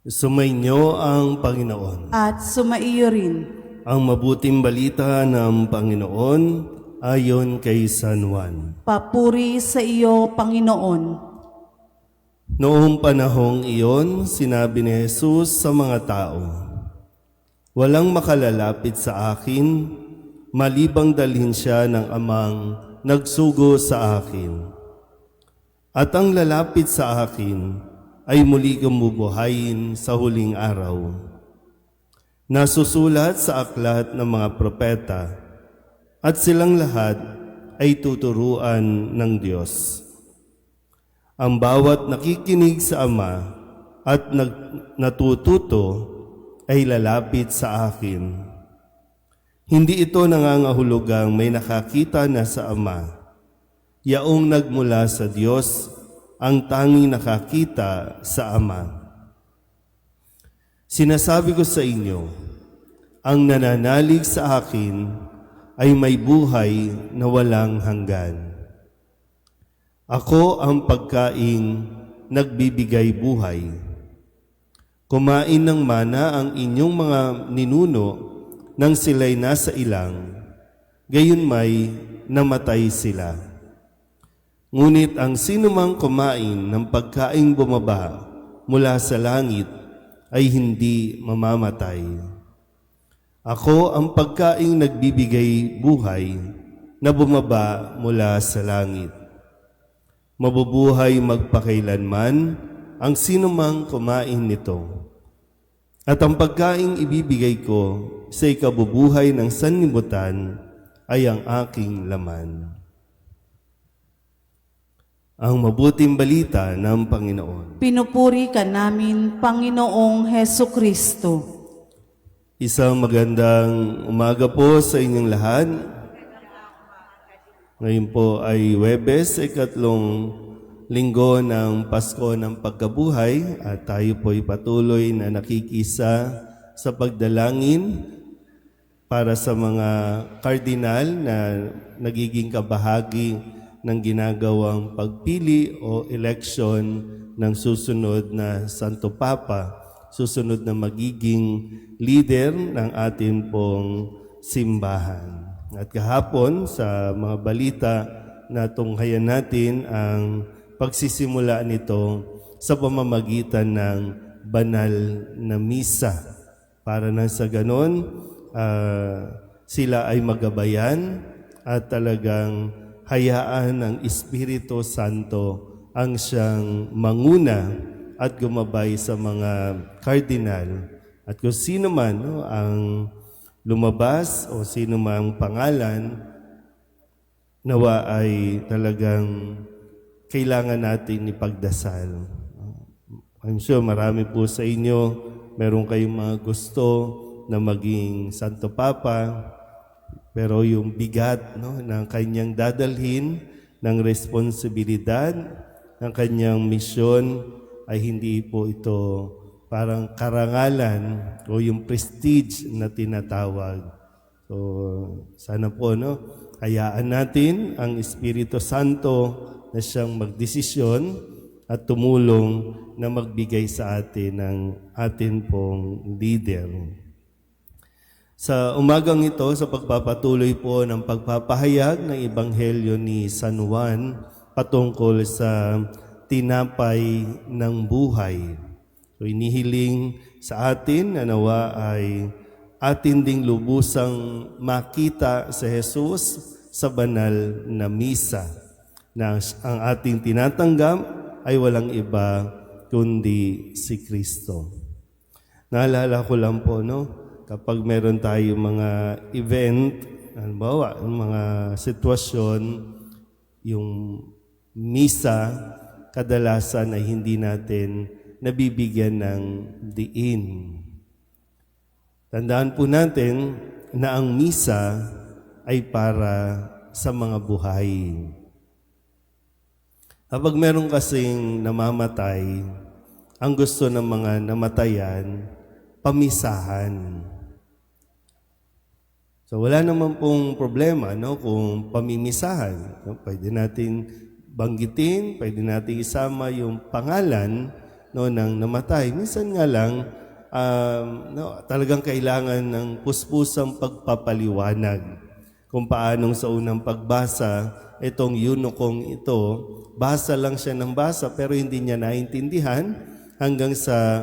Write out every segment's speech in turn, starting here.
Sumainyo ang Panginoon. at sumaiyo rin. Ang mabuting balita ng Panginoon ayon kay San Juan. Papuri sa iyo, Panginoon. Noong panahong iyon, sinabi ni Jesus sa mga tao, Walang makalalapit sa akin, malibang dalhin siya ng amang nagsugo sa akin. At ang lalapit sa akin ay muli kumubuhayin sa huling araw. Nasusulat sa aklat ng mga propeta at silang lahat ay tuturuan ng Diyos. Ang bawat nakikinig sa Ama at nag- natututo ay lalapit sa akin. Hindi ito nangangahulugang may nakakita na sa Ama. Yaong nagmula sa Diyos ang tanging nakakita sa Ama. Sinasabi ko sa inyo, ang nananalig sa akin ay may buhay na walang hanggan. Ako ang pagkaing nagbibigay buhay. Kumain ng mana ang inyong mga ninuno nang sila'y nasa ilang, gayon may namatay sila. Ngunit ang sinumang kumain ng pagkaing bumaba mula sa langit ay hindi mamamatay. Ako ang pagkaing nagbibigay buhay na bumaba mula sa langit. Mabubuhay magpakailanman ang sinumang kumain nito. At ang pagkaing ibibigay ko sa ikabubuhay ng sanlibutan ay ang aking laman. Ang mabuting balita ng Panginoon. Pinupuri ka namin, Panginoong Heso Kristo. Isang magandang umaga po sa inyong lahat. Ngayon po ay Webes, ikatlong linggo ng Pasko ng Pagkabuhay at tayo po ay patuloy na nakikisa sa pagdalangin para sa mga kardinal na nagiging kabahagi ng ginagawang pagpili o election ng susunod na Santo Papa, susunod na magiging leader ng ating pong simbahan. At kahapon sa mga balita na tunghayan natin ang pagsisimula nito sa pamamagitan ng banal na misa para na sa ganon ah, sila ay magabayan at talagang hayaan ng Espiritu Santo ang siyang manguna at gumabay sa mga kardinal. At kung sino man no, ang lumabas o sino mang pangalan, nawa ay talagang kailangan natin ipagdasal. I'm sure marami po sa inyo, meron kayong mga gusto na maging Santo Papa, pero yung bigat no, ng kanyang dadalhin, ng responsibilidad, ng kanyang misyon ay hindi po ito parang karangalan o yung prestige na tinatawag. So, sana po, no, hayaan natin ang Espiritu Santo na siyang magdesisyon at tumulong na magbigay sa atin ng atin pong leader. Sa umagang ito, sa pagpapatuloy po ng pagpapahayag ng Ebanghelyo ni San Juan patungkol sa tinapay ng buhay. So inihiling sa atin na nawa ay atin ding lubusang makita sa Jesus sa banal na misa na ang ating tinatanggap ay walang iba kundi si Kristo. Naalala ko lang po, no? Kapag meron tayo mga event, halimbawa, mga sitwasyon, yung misa, kadalasan ay hindi natin nabibigyan ng diin. Tandaan po natin na ang misa ay para sa mga buhay. Kapag meron kasing namamatay, ang gusto ng mga namatayan, pamisahan. So wala naman pong problema no kung pamimisahan. No? Pwede natin banggitin, pwede natin isama yung pangalan no, ng namatay. Minsan nga lang, um, no, talagang kailangan ng puspusang pagpapaliwanag kung paanong sa unang pagbasa, itong yunokong ito, basa lang siya ng basa pero hindi niya naintindihan hanggang sa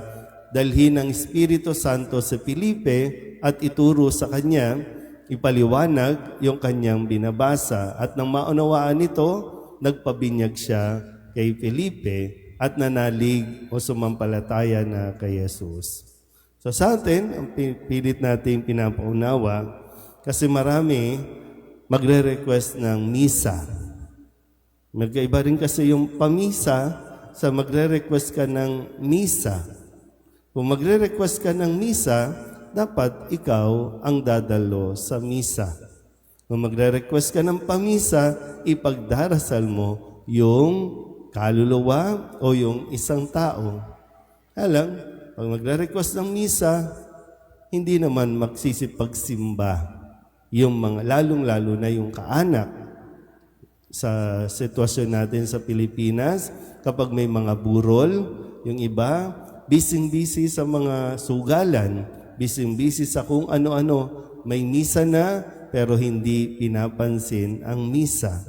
dalhin ng Espiritu Santo sa Filipe at ituro sa kanya, ipaliwanag yung kanyang binabasa. At nang maunawaan nito, nagpabinyag siya kay Felipe at nanalig o sumampalataya na kay Jesus. So sa atin, ang pi- pilit natin pinapaunawa kasi marami magre-request ng misa. Magkaiba rin kasi yung pamisa sa magre-request ka ng misa. Kung magre-request ka ng misa, dapat ikaw ang dadalo sa misa. Kung magre-request ka ng pamisa, ipagdarasal mo yung kaluluwa o yung isang tao. Alam, pag magre-request ng misa, hindi naman magsisipagsimba yung mga lalong-lalo na yung kaanak sa sitwasyon natin sa Pilipinas kapag may mga burol, yung iba bising-busy sa mga sugalan, bising-busy sa kung ano-ano, may misa na pero hindi pinapansin ang misa.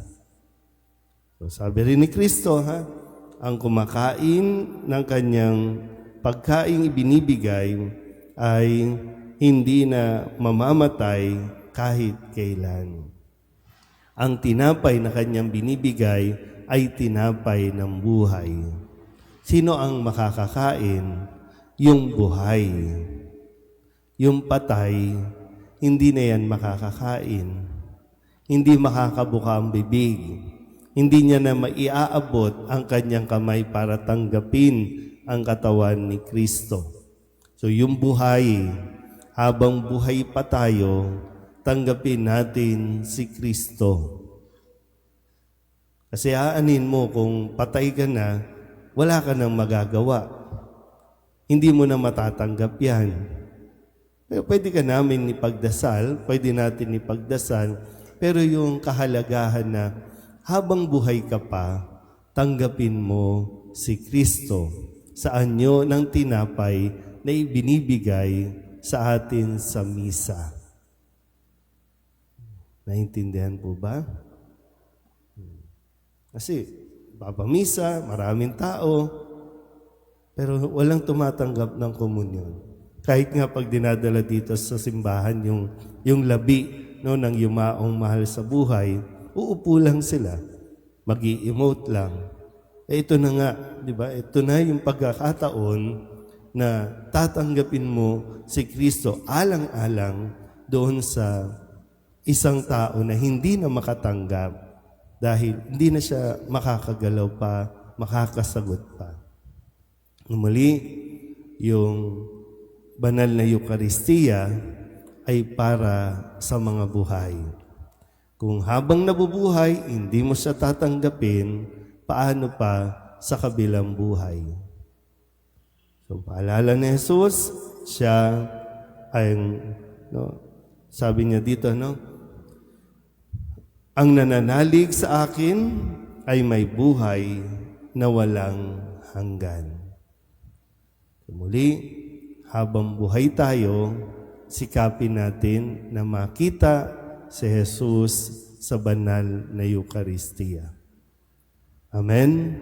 So sabi rin ni Kristo, ha, ang kumakain ng kanyang pagkaing ibinibigay ay hindi na mamamatay kahit kailan. Ang tinapay na kanyang binibigay ay tinapay ng buhay. Sino ang makakakain? Yung buhay. Yung patay, hindi na yan makakakain. Hindi makakabuka ang bibig. Hindi niya na maiaabot ang kanyang kamay para tanggapin ang katawan ni Kristo. So yung buhay, habang buhay pa tayo, tanggapin natin si Kristo. Kasi aanin mo kung patay ka na, wala ka nang magagawa. Hindi mo na matatanggap yan. Pero pwede ka namin ipagdasal, pwede natin ipagdasal, pero yung kahalagahan na habang buhay ka pa, tanggapin mo si Kristo sa anyo ng tinapay na ibinibigay sa atin sa misa. Naintindihan po ba? Kasi babamisa, maraming tao, pero walang tumatanggap ng komunyon. Kahit nga pag dinadala dito sa simbahan yung, yung labi no, ng yumaong mahal sa buhay, uupo lang sila. mag emote lang. Eh ito na nga, di ba? Ito na yung pagkakataon na tatanggapin mo si Kristo alang-alang doon sa isang tao na hindi na makatanggap dahil hindi na siya makakagalaw pa, makakasagot pa. Muli, yung banal na Eukaristiya ay para sa mga buhay. Kung habang nabubuhay, hindi mo siya tatanggapin, paano pa sa kabilang buhay? So, paalala ni Jesus, siya ay, no, sabi niya dito, no, ang nananalig sa akin ay may buhay na walang hanggan. Muli, habang buhay tayo, sikapin natin na makita si Jesus sa banal na Eukaristiya. Amen.